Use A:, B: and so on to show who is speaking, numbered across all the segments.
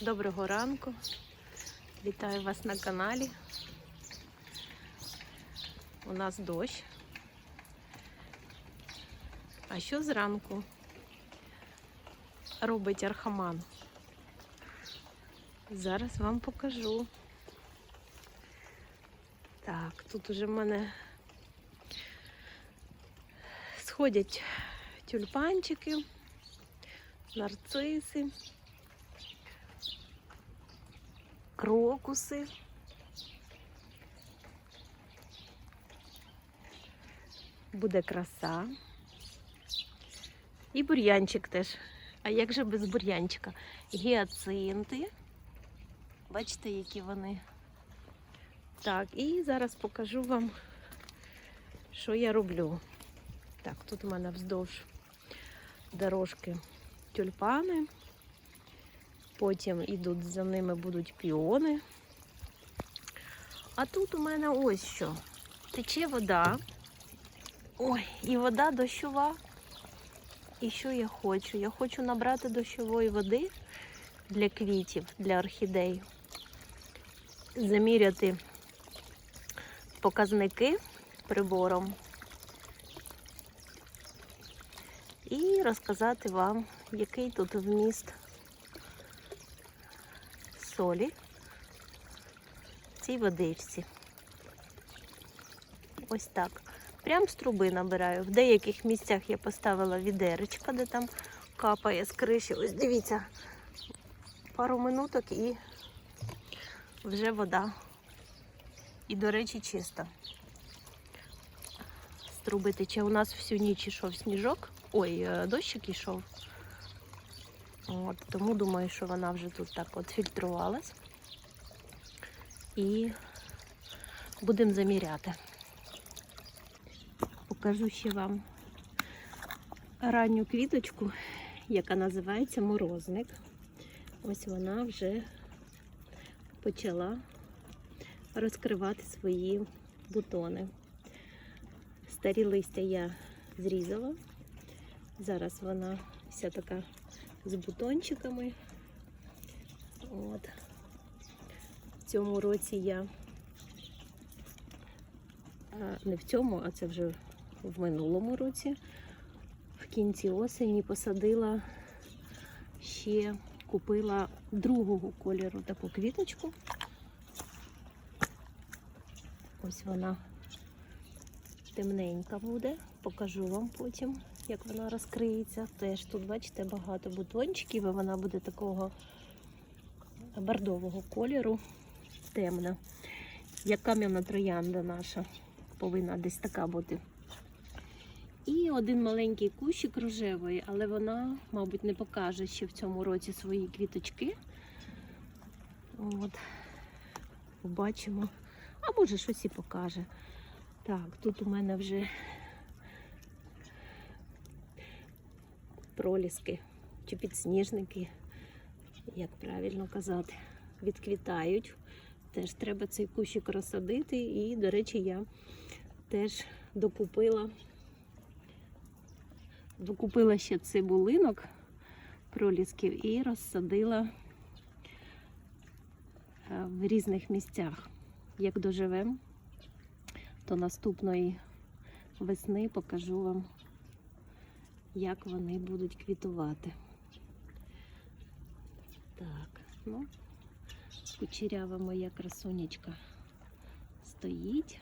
A: Доброго ранку. Вітаю вас на каналі. У нас дощ. А що зранку робить Архаман? Зараз вам покажу. Так, тут уже в мене сходять тюльпанчики, нарциси. Крокуси. Буде краса. І бур'янчик теж. А як же без бур'янчика? Гіацинти. Бачите, які вони. Так, і зараз покажу вам, що я роблю. Так, тут у мене вздовж дорожки тюльпани. Потім ідуть за ними будуть піони. А тут у мене ось що. Тече вода. Ой, і вода дощова. І що я хочу? Я хочу набрати дощової води для квітів, для орхідей, заміряти показники прибором і розказати вам, який тут вміст солі в цій водичці. Ось так. Прям з труби набираю. В деяких місцях я поставила відеречка, де там капає з криші. Ось дивіться, пару минуток і вже вода. І, до речі, чиста. З труби тече. У нас всю ніч ішов сніжок. Ой, е, дощик ішов. От, тому думаю, що вона вже тут так от фільтрувалась. І будемо заміряти. Покажу ще вам ранню квіточку, яка називається морозник. Ось вона вже почала розкривати свої бутони. Старі листя я зрізала. Зараз вона вся така з бутончиками. От. В цьому році я не в цьому, а це вже в минулому році, в кінці осені посадила ще купила другого кольору таку квіточку. Ось вона темненька буде, покажу вам потім як вона розкриється. Теж тут, бачите, багато бутончиків, і вона буде такого бордового кольору, темна. Як кам'яна троянда наша повинна десь така бути. І один маленький кущик рожевий, але вона, мабуть, не покаже ще в цьому році свої квіточки. От. Побачимо. А може щось і покаже. Так, тут у мене вже проліски чи підсніжники, як правильно казати, відквітають. Теж треба цей кущик розсадити. І, до речі, я теж докупила, докупила ще цибулинок пролісків і розсадила е, в різних місцях. Як доживемо, то наступної весни покажу вам як вони будуть квітувати. Так, ну, кучерява моя красунечка стоїть.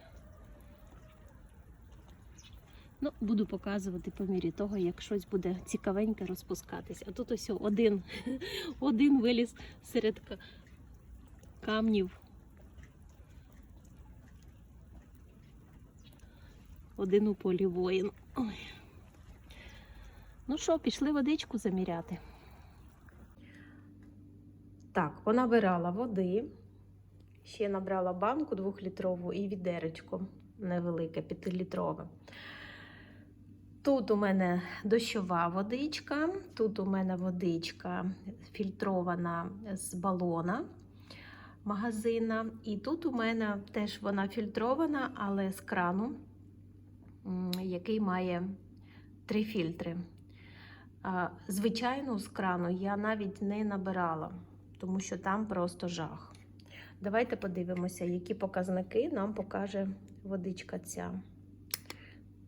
A: Ну, буду показувати по мірі того, як щось буде цікавеньке розпускатись. А тут ось один, один виліз серед камнів. Один у полі воїн. Ой. Ну що, пішли водичку заміряти. Так, понабирала води. Ще набрала банку двохлітрову і відеречко невелике, п'ятилітрове. Тут у мене дощова водичка, тут у мене водичка фільтрована з балона магазина. І тут у мене теж вона фільтрована, але з крану, який має три фільтри. Звичайно, з крану я навіть не набирала. тому що там просто жах. Давайте подивимося, які показники нам покаже водичка ця.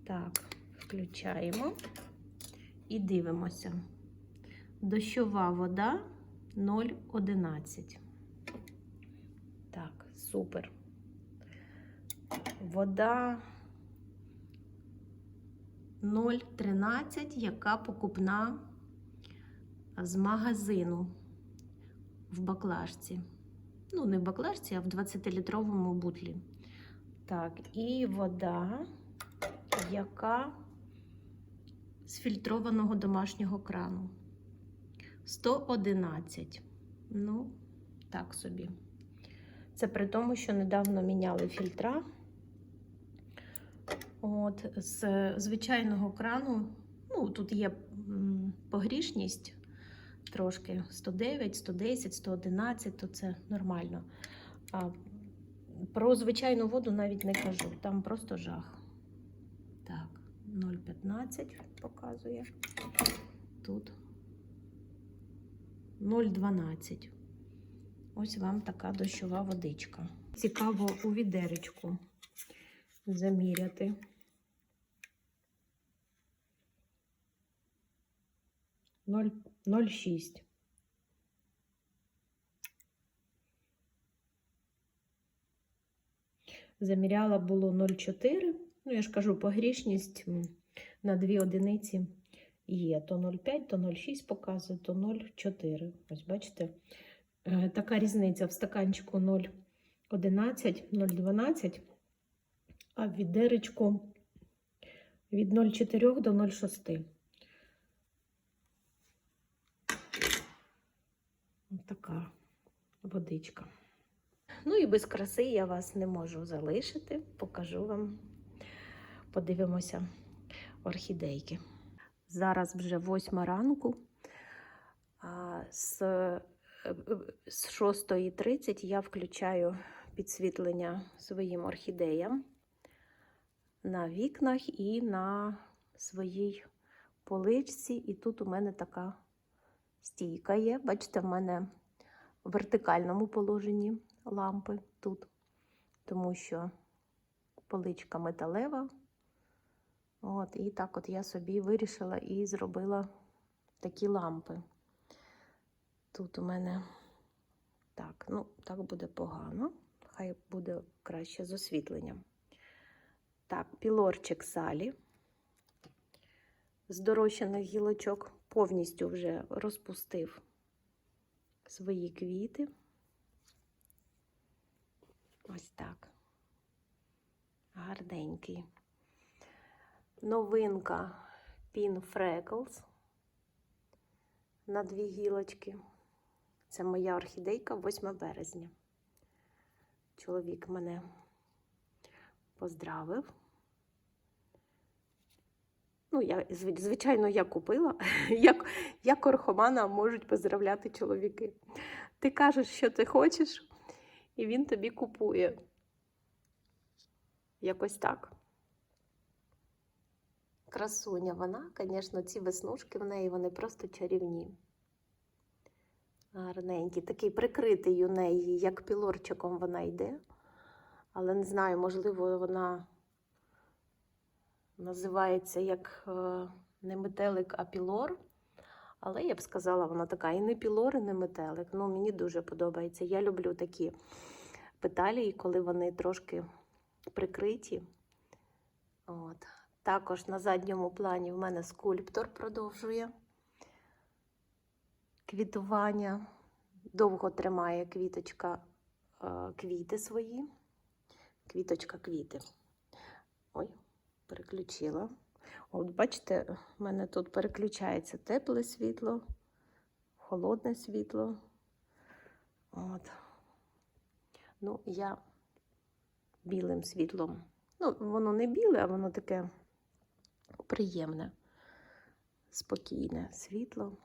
A: Так, включаємо і дивимося. Дощова вода 0,11. Так, супер. Вода 0,13, яка покупна з магазину в баклажці. Ну, не в баклажці, а в 20-літровому бутлі. Так, і вода, яка з фільтрованого домашнього крану. 111. Ну, так собі. Це при тому, що недавно міняли фільтра. От, з звичайного крану, ну, тут є погрішність трошки 109, 110, 111, то це нормально. А про звичайну воду навіть не кажу, там просто жах. Так, 0,15 показує. Тут 0,12. Ось вам така дощова водичка. Цікаво у відеречку заміряти. 0,6. Заміряла було 0,4. Ну, я ж кажу, погрішність на 2 одиниці є. То 0,5, то 0,6 показує, то 0,4. Ось бачите, Е, така різниця в стаканчику 0,11, 0,12, а в відеречку від 0,4 до 0,6. Така водичка. Ну і без краси я вас не можу залишити. Покажу вам. Подивимося орхідейки. Зараз вже восьма ранку. Е, з 6.30 я включаю підсвітлення своїм орхідеям на вікнах і на своїй поличці. І тут у мене така стійка є. Бачите, в мене в вертикальному положенні лампи тут, тому що поличка металева. От, і так от я собі вирішила і зробила такі лампи. Тут у мене так, ну, так буде погано, хай буде краще з освітленням. Так, пілорчик салі з дорощених гілочок повністю вже розпустив свої квіти. Ось так. Гарненький. Новинка Pin Freckles на дві гілочки. Це моя орхідейка 8 березня. Чоловік мене поздравив. Ну, я, звичайно, я купила. Як, як орхомана можуть поздравляти чоловіки. Ти кажеш, що ти хочеш, і він тобі купує. Якось так. Красуня вона, звісно, ці веснушки в неї вони просто чарівні. Гарненькі, такий прикритий у неї, як пілорчиком вона йде. Але не знаю, можливо, вона називається як е, не метелик, а пілор. Але я б сказала, вона така і не пілор, і не метелик. Ну, мені дуже подобається. Я люблю такі петалії, коли вони трошки прикриті. От. Також на задньому плані в мене скульптор продовжує квітування. Довго тримає квіточка е, квіти свої. Квіточка квіти. Переключила. От, бачите, в мене тут переключається тепле світло, холодне світло. От. Ну, я білим світлом. Ну, воно не біле, а воно таке приємне, спокійне світло.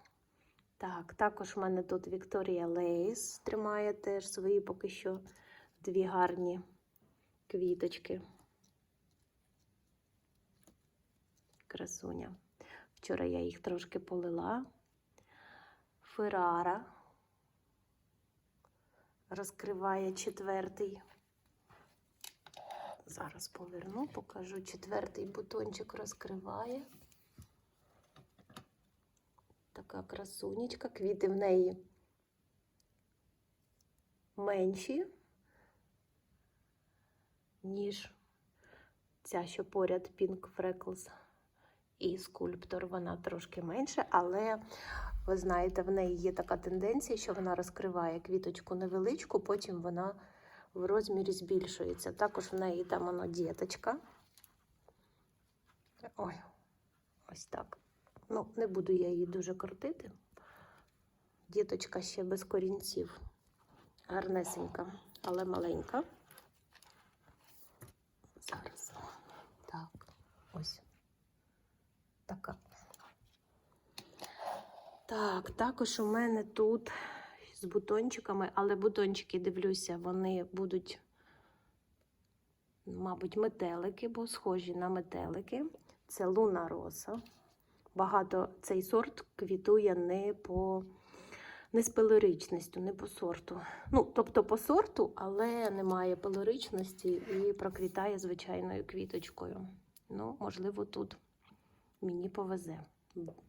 A: Так, також в мене тут Вікторія Лейс тримає теж свої поки що дві гарні квіточки. Красуня. Вчора я їх трошки полила. Феррара. розкриває четвертий. Зараз поверну, покажу. Четвертий бутончик розкриває. Така красунечка. Квіти в неї менші, ніж ця, що поряд Pink Freckles і скульптор. Вона трошки менше, але ви знаєте, в неї є така тенденція, що вона розкриває квіточку невеличку, потім вона в розмірі збільшується. Також в неї там воно діточка. Ой, ось так. Ну, не буду я її дуже крутити. Діточка ще без корінців. Гарнесенька, але маленька. Зараз. Так, ось. Така. Так, також у мене тут з бутончиками, але бутончики, дивлюся, вони будуть, мабуть, метелики, бо схожі на метелики. Це луна роса. Багато цей сорт квітує не по не з пелоричністю, не по сорту. Ну, тобто по сорту, але немає пелоричності і проквітає звичайною квіточкою. Ну, можливо, тут мені повезе.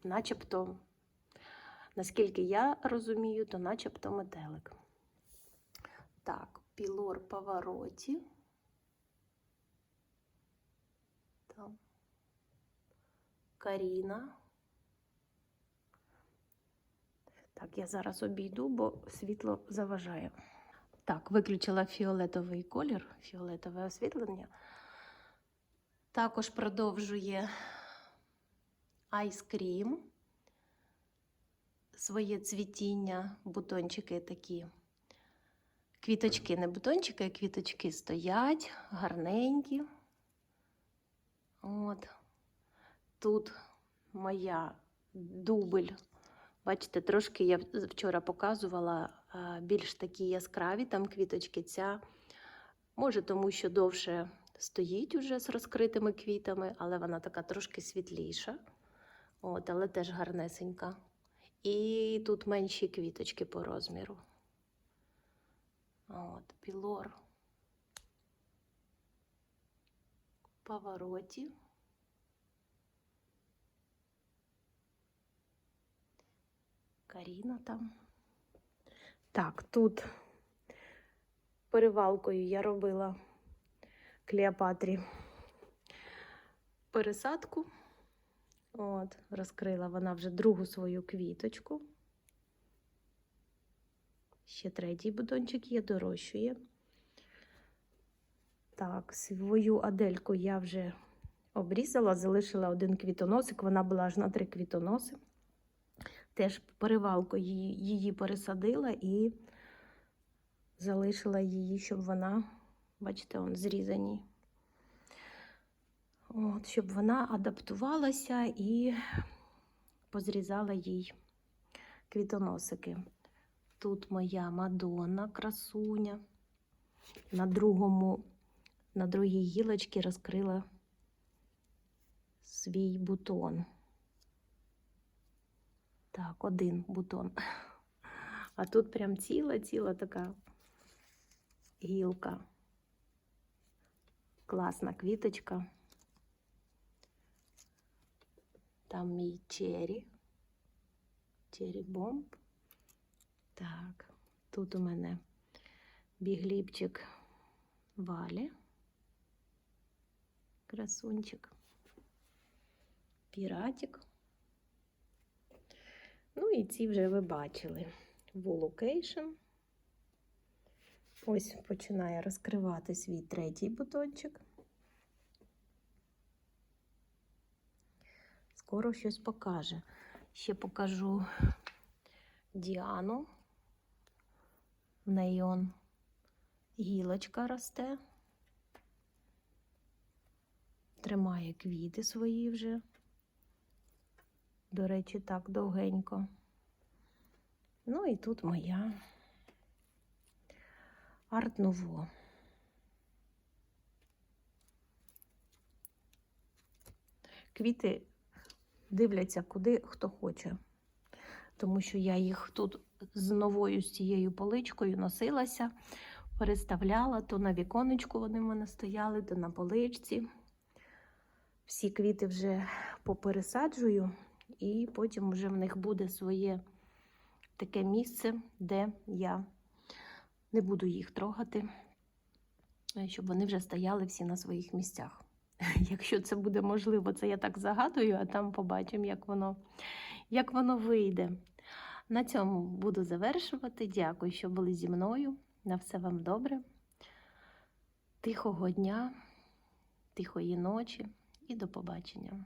A: Начебто, наскільки я розумію, то начебто метелик. Так, пілор повороті. Там. Каріна. Так, я зараз обійду, бо світло заважає. Так, виключила фіолетовий колір, фіолетове освітлення. Також продовжує айскрім. Своє цвітіння, бутончики такі. Квіточки, не бутончики, а квіточки стоять, гарненькі. От. Тут моя дубль. Бачите, трошки я вчора показувала більш такі яскраві там квіточки. Ця, може, тому що довше стоїть уже з розкритими квітами, але вона така трошки світліша. От, але теж гарнесенька. І тут менші квіточки по розміру. От, пілор. Повороті. Каріна там. Так, тут перевалкою я робила Клеопатрі пересадку. От, розкрила вона вже другу свою квіточку. Ще третій бутончик є, дорощує. Так, свою адельку я вже обрізала, залишила один квітоносик, вона була аж на три квітоноси. Теж перевалку її, її пересадила і залишила її, щоб вона, бачите, он зрізані. От, щоб вона адаптувалася і позрізала їй квітоносики. Тут моя Мадонна, красуня. На другому, на другій гілочці розкрила свій бутон. Так, один бутон. А тут прям ціла-ціла така гілка. Класна квіточка. Там мій чері. Чері бомб. Так, тут у мене бігліпчик валі. Красунчик. Піратик. Ну і ці вже ви бачили. Волокейшн. Ось починає розкривати свій третій бутончик. Скоро щось покаже. Ще покажу Діану. В неї он гілочка росте. Тримає квіти свої вже. До речі, так довгенько. Ну і тут моя арт-нуво. Квіти дивляться, куди хто хоче, тому що я їх тут з новою з цією поличкою носилася, переставляла, то на віконечку вони в мене стояли, то на поличці. Всі квіти вже попересаджую, і потім вже в них буде своє таке місце, де я не буду їх трогати, щоб вони вже стояли всі на своїх місцях. Якщо це буде можливо, це я так загадую, а там побачимо, як воно, як воно вийде. На цьому буду завершувати. Дякую, що були зі мною. На все вам добре. Тихого дня, тихої ночі і до побачення.